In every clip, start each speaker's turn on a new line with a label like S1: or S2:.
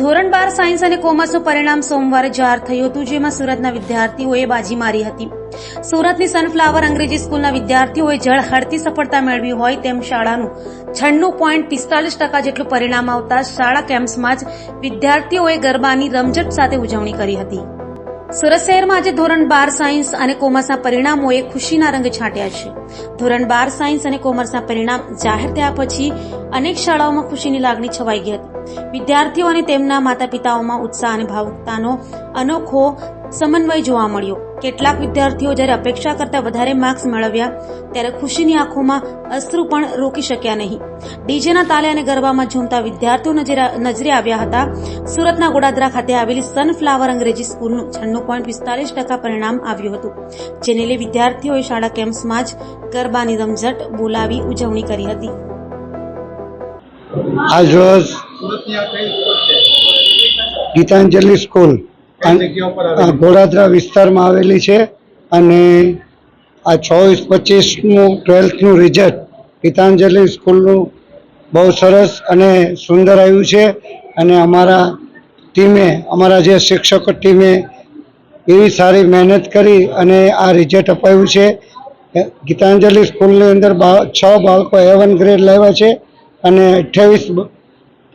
S1: ધોરણ બાર સાયન્સ અને કોમર્સનું પરિણામ સોમવારે જાહેર થયું હતું, જેમાં સુરતના વિદ્યાર્થીઓએ બાજી મારી હતી. સુરતની સનફ્લાવર અંગ્રેજી સ્કૂલના વિદ્યાર્થીઓએ ઝળહળતી સફળતા મેળવી હોય તેમ શાળાનું છન્નું પોઈન્ટ પિસ્તાલીસ ટકા જેટલું પરિણામ આવતા શાળા કેમ્પસમાં જ વિદ્યાર્થીઓએ ગરબાની રમઝટ સાથે ઉજવણી કરી હતી. સુરત શહેરમાં આજે ધોરણ બાર સાયન્સ અને કોમર્સના પરિણામોએ ખુશીના રંગ છાંટ્યા છે. ધોરણ બાર સાયન્સ અને કોમર્સના પરિણામ જાહેર થયા પછી અનેક શાળાઓમાં ખુશીની લાગણી છવાઈ ગઈ હતી. વિદ્યાર્થીઓ અને તેમના માતા પિતાઓમાં ઉત્સાહ અને ભાવુકતાનો અનોખો સમન્વય જોવા મળ્યો. કેટલાક વિદ્યાર્થીઓ જ્યારે અપેક્ષા કરતા વધારે માર્ક્સ મેળવ્યા, ત્યારે ખુશીની આંખોમાં અશ્રુ પણ રોકી શક્યા નહીં. ડીજેના તાલે અને ગરબામાં ઝૂમતા વિદ્યાર્થીઓ નજરે- આવ્યા હતા. સુરતના ગોડાદરા ખાતે આવેલી સનફ્લાવર અંગ્રેજી સ્કૂલનું છન્નું પોઈન્ટ પિસ્તાલીસ ટકા પરિણામ આવ્યું હતું. જેને લઈ વિદ્યાર્થીઓએ શાળા કેમ્પસમાં જ ગરબાની રમઝટ બોલાવી ઉજવણી કરી હતી.
S2: ગીતાંજલિ સ્કૂલ ગોડાદરા વિસ્તારમાં આવેલી છે અને આ ચોવીસ પચીસનું ટ્વેલ્થનું રિઝલ્ટ ગીતાંજલિ સ્કૂલનું બહુ સરસ અને સુંદર આવ્યું છે. અને અમારા ટીમે અમારા જે શિક્ષકો ટીમે એવી સારી મહેનત કરી અને આ રિઝલ્ટ અપાયું છે. ગીતાંજલિ સ્કૂલની અંદર છ બાળકો એ વન ગ્રેડ લાવ્યા છે અને અઠ્યાવીસ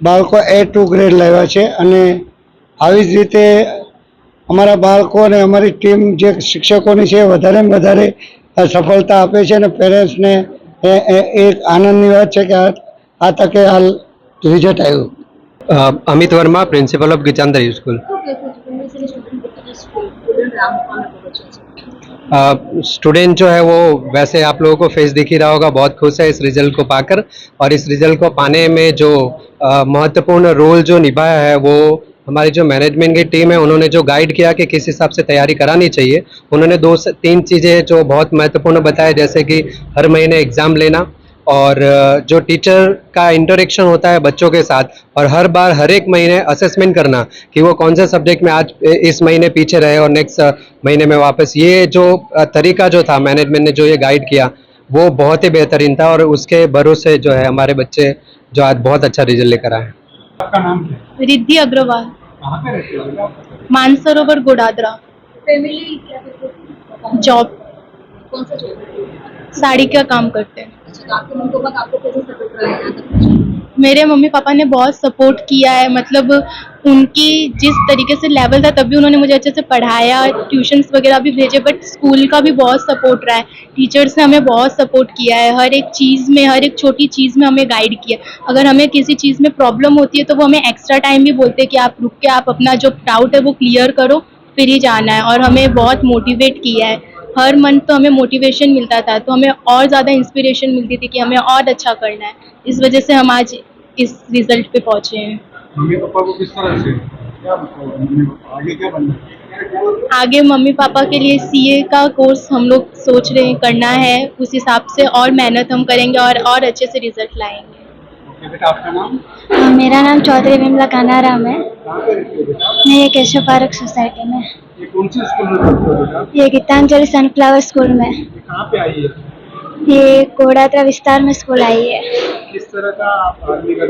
S2: બાળકો એ ટુ ગ્રેડ લાવ્યા છે. અને આવી જ રીતે અમારા બાળકો અને અમારી ટીમ જે શિક્ષકોની છે વધારે ને વધારે આ સફળતા આપે છે અને પેરેન્ટ્સને એ એ- એક આનંદની વાત છે કે આ આ તકે આ રિઝલ્ટ આવ્યું
S3: uh, Amit Verma principal of Gitanjali school student जो है वो वैसे आप लोगों को फेस दिख ही रहा होगा बहुत खुश है इस रिजल्ट को पाकर और इस रिजल्ट को पाने में जो अ, महत्वपूर्ण रोल जो निभाया है वो हमारी जो मैनेजमेंट की टीम है, उन्होंने जो गाइड किया कि किस हिसाब से तैयारी करानी चाहिए, उन्होंने दो से, तीन चीज़ें जो बहुत महत्वपूर्ण बताया जैसे कि हर महीने एग्ज़ाम लेना और जो टीचर का इंटरेक्शन होता है बच्चों के साथ, और हर बार, हर एक महीने असेसमेंट करना कि वो कौन से सब्जेक्ट में आज इस महीने पीछे रहे और नेक्स्ट महीने में वापस। ये जो तरीका जो था मैनेजमेंट ने जो ये गाइड किया, वो बहुत ही बेहतरीन था और उसके भरोसे जो है हमारे बच्चे जो आज बहुत अच्छा रिज़ल्ट लेकर आए
S4: आपका नाम क्या है?
S5: रिद्धि अग्रवाल।
S4: कहाँ पे रहते हो?
S5: मानसरोवर गोडादरा
S6: फैमिली क्या
S5: जॉब
S6: कौन सा जॉब
S5: साड़ी का काम करते हैं।
S6: अच्छा तो आपके मम्मी पापा आपको कैसे सपोर्ट हैं?
S5: मेरे मम्मी पापा ने बहुत सपोर्ट किया है मतलब उनकी जिस तरीके से लेवल था तभी उन्होंने मुझे अच्छे से पढ़ाया ट्यूशन्स वगैरह भी भेजे बट स्कूल का भी बहुत सपोर्ट रहा है। टीचर्स ने हमें बहुत सपोर्ट किया है, हर एक चीज़ में, हर एक छोटी चीज़ में हमें गाइड किया। अगर हमें किसी चीज़ में प्रॉब्लम होती है तो वो हमें एक्स्ट्रा टाइम भी बोलते हैं कि आप रुक के, आप अपना जो डाउट है, वो क्लियर करो, फिर ही जाना है। और हमें बहुत मोटिवेट किया है। हर मंथ तो हमें मोटिवेशन मिलता था तो हमें और ज़्यादा इंस्पिरेशन मिलती थी कि हमें और अच्छा करना है। इस वजह से हम आज इस रिज़ल्ट पे पहुँचे हैं।
S4: मम्मी पापा को किस तरह से? क्या बताओ मम्मी पापा आगे क्या बनना
S5: आगे मम्मी पापा के लिए सीए का कोर्स हम लोग सोच रहे हैं करना है। उस हिसाब से और मेहनत हम करेंगे और और अच्छे से रिज़ल्ट लाएँगे।
S4: बेटा आपका नाम?
S7: हाँ, मेरा नाम चौधरी विमला कानाराम है।
S4: पे रहते हो बेटा?
S7: मैं ये केशव पार्क सोसाइटी में।
S4: ये कौन से स्कूल में पढ़ते हो बेटा?
S7: ये गीतांजलि सनफ्लावर स्कूल में।
S4: कहाँ पे आई है?
S7: ये कोडात्रा विस्तार में स्कूल आई है।
S4: किस तरह का आप आर्मी का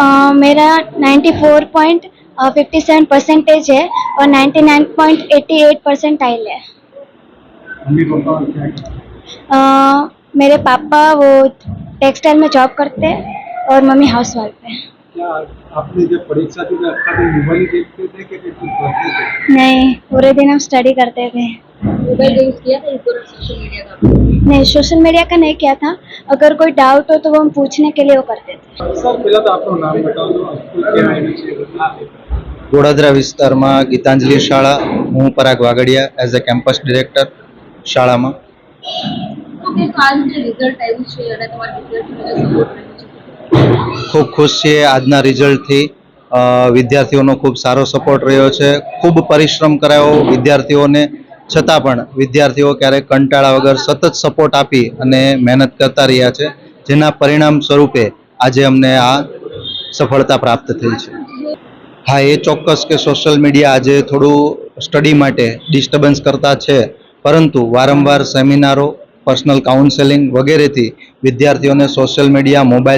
S7: अ, मेरा 94.57 परसेंटेज है और 99.88 परसेंटाइल है।
S4: एट्टी एट परसेंट टाइल है?
S7: अ, मेरे पापा वो टेक्सटाइल में जॉब करते हैं और मम्मी हाउस वाइफ है।
S4: क्या आपने जब परीक्षा दी तो आपका दिन मोबाइल ही देखते थे कि कुछ पढ़ते थे
S7: नहीं पूरे दिन हम स्टडी करते थे
S6: मोबाइल यूज किया था इस दौरान सोशल मीडिया का
S7: नहीं सोशल मीडिया का नहीं किया था अगर कोई डाउट हो तो वो हम पूछने के लिए वो करते थे
S4: સર પહેલા તો આપણું નામ બતાવો સ્કૂલ ક્યાં આવેલી છે બદલા
S8: ગોડાદરા વિસ્તારમાં ગીતાંજલિ શાળા હું Parag Vagadiya as a campus director શાળામાં
S6: તો કે आज જે રિઝલ્ટ આવ્યું છે અને તમારા વિદ્યાર્થીઓને સપોર્ટ રહ્યો છે
S8: ખૂબ ખુશ છીએ આજના રિઝલ્ટથી. વિદ્યાર્થીઓનો ખૂબ સારો સપોર્ટ રહ્યો છે. ખૂબ પરિશ્રમ કરાયો વિદ્યાર્થીઓને. છતાં પણ વિદ્યાર્થીઓ ક્યારેક કંટાળા વગર સતત સપોર્ટ આપી અને મહેનત કરતા રહ્યા છે, જેના પરિણામ સ્વરૂપે આજે અમને આ સફળતા પ્રાપ્ત થઈ છે. હા, એ ચોક્કસ કે સોશિયલ મીડિયા આજે થોડું સ્ટડી માટે ડિસ્ટર્બન્સ કરતા છે, પરંતુ વારંવાર સેમિનારો, પર્સનલ કાઉન્સેલિંગ વગેરેથી વિદ્યાર્થીઓને સોશિયલ મીડિયા, મોબાઈલ